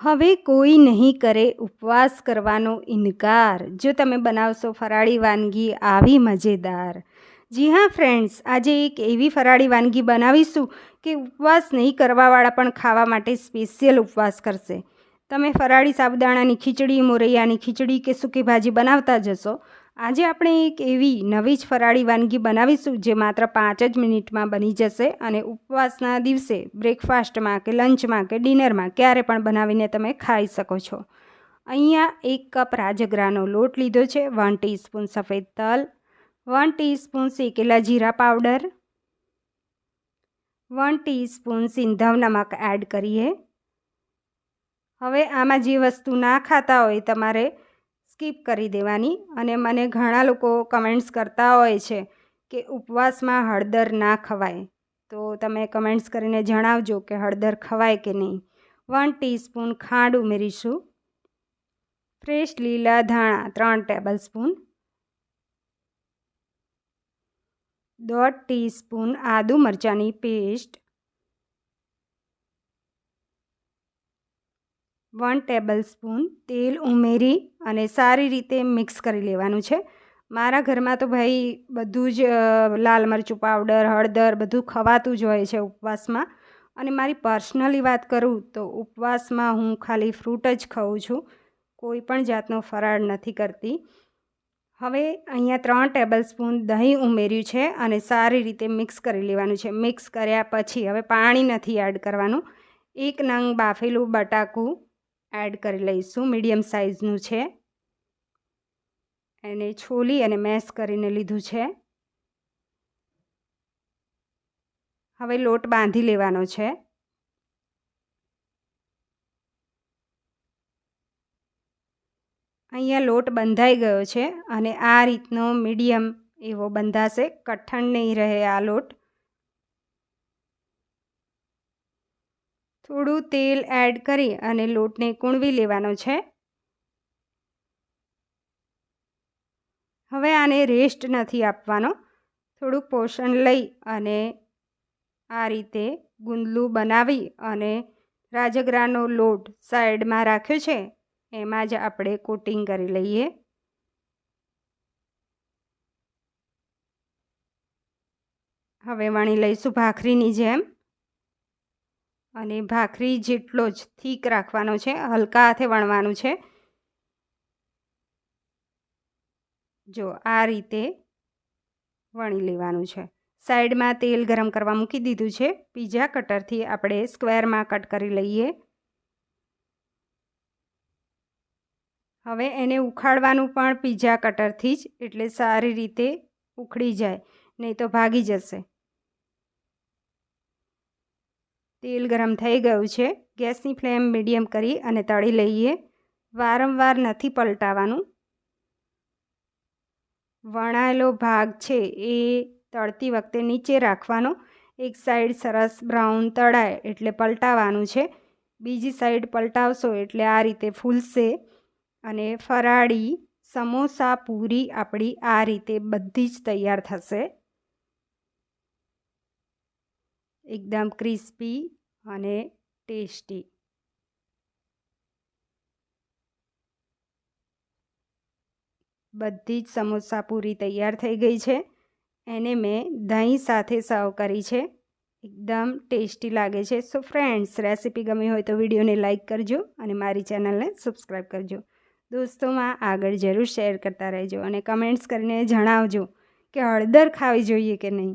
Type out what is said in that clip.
હવે કોઈ નહીં કરે ઉપવાસ કરવાનો ઇનકાર. જો તમે બનાવશો ફરાળી વાનગી, આવી મજેદાર. જી હા ફ્રેન્ડ્સ આજે એક એવી ફરાળી વાનગી બનાવીશું કે ઉપવાસ નહીં કરવાવાળા પણ ખાવા માટે સ્પેશિયલ ઉપવાસ કરશે. તમે ફરાળી સાબુદાણાની ખીચડી, મોરૈયાની ખીચડી કે સૂકી ભાજી બનાવતા જશો આજે આપણે એક એવી નવી જ ફરાળી વાનગી બનાવીશું જે માત્ર પાંચ જ મિનિટમાં બની જશે અને ઉપવાસના દિવસે, બ્રેકફાસ્ટમાં કે લંચમાં કે ડિનરમાં ક્યારે પણ બનાવીને તમે ખાઈ શકો છો. અહીંયા એક કપ રાજગરાનો લોટ લીધો છે, વન ટીસ્પૂન સફેદ તલ, વન ટીસ્પૂન શેકેલા જીરા પાવડર, વન ટીસ્પૂન સિંધવ નમક એડ કરીએ. હવે આમાં જે વસ્તુ ના ખાતા હોય તમારે સ્કીપ કરી દેવાની અને મને ઘણા લોકો કમેન્ટ્સ કરતા હોય છે કે ઉપવાસમાં હળદર ના ખવાય. તો તમે કમેન્ટ્સ કરીને જણાવજો કે હળદર ખવાય કે નહીં. વન ટીસ્પૂન ખાંડ ઉમેરીશું. ફ્રેશ લીલા ધાણા ત્રણ ટેબલ સ્પૂન દોઢ ટીસ્પૂન આદુ મરચાંની પેસ્ટ વન ટેબલ સ્પૂન તેલ ઉમેરી અને સારી રીતે મિક્સ કરી લેવાનું છે. મારા ઘરમાં તો ભાઈ બધું જ લાલ મરચું પાવડર હળદર બધું ખવાતું જ હોય છે ઉપવાસમાં. અને મારી પર્સનલી વાત કરું તો ઉપવાસમાં હું ખાલી ફ્રૂટ જ ખાઉં છું. કોઈ પણ જાતનો ફરાળ નથી કરતી. હવે અહીંયા ત્રણ ટેબલ સ્પૂન દહીં ઉમેર્યું છે અને સારી રીતે મિક્સ કરી લેવાનું છે. મિક્સ કર્યા પછી હવે પાણી નથી એડ કરવાનું. એક નંગ બાફેલું બટાકું એડ કરી લઈશું મીડિયમ સાઇઝનું છે. એને છોલી અને મેશ કરીને લીધું છે. હવે લોટ બાંધી લેવાનો છે. અહીંયા લોટ બંધાઈ ગયો છે અને આ રીતનો મીડિયમ એવો બંધાશે. કઠણ નહીં રહે આ લોટ. થોડું તેલ એડ કરી અને લોટને કૂણવી લેવાનો છે. હવે આને રેસ્ટ નથી આપવાનો. થોડુંક પોષણ લઈ અને આ રીતે ગુંદલું બનાવી અને રાજગરાનો લોટ સાઈડમાં રાખ્યો છે. એમાં જ આપણે કોટિંગ કરી લઈએ. હવે વણી લઈશું ભાખરીની જેમ. અને ભાખરી જેટલો જ થીક રાખવાનો છે, હલકા હાથે વણવાનું છે. જો આ રીતે વણી લેવાનું છે. સાઈડમાં તેલ ગરમ કરવા મૂકી દીધું છે. પીઝા કટરથી આપણે સ્ક્વેરમાં કટ કરી લઈએ. હવે એને ઉખાડવાનું પણ પીઝા કટરથી જ, એટલે સારી રીતે ઉખડી જાય, નહીં તો ભાગી જશે. તેલ ગરમ થઈ ગયું છે. ગેસની ફ્લેમ મીડિયમ કરી અને તળી લઈએ. વારંવાર નથી પલટાવવાનું વણાયેલો ભાગ છે એ તળતી વખતે નીચે રાખવાનો. એક સાઈડ સરસ બ્રાઉન તળાય એટલે પલટાવાનું છે. બીજી સાઈડ પલટાવશો એટલે આ રીતે ફૂલશે અને ફરાળી સમોસા પૂરી આપણી આ રીતે બધી જ તૈયાર થશે. એકદમ ક્રિસ્પી અને ટેસ્ટી. બધી જ સમોસા પૂરી તૈયાર થઈ ગઈ છે. એને મેં દહીં સાથે સર્વ કરી છે. એકદમ ટેસ્ટી લાગે છે. સો ફ્રેન્ડ્સ રેસીપી ગમી હોય તો વિડીયોને લાઇક કરજો અને મારી ચેનલને સબસ્ક્રાઈબ કરજો. દોસ્તોમાં આગળ જરૂર શેર કરતા રહેજો અને કમેન્ટ્સ કરીને જણાવજો કે હળદર ખાવી જોઈએ કે નહીં.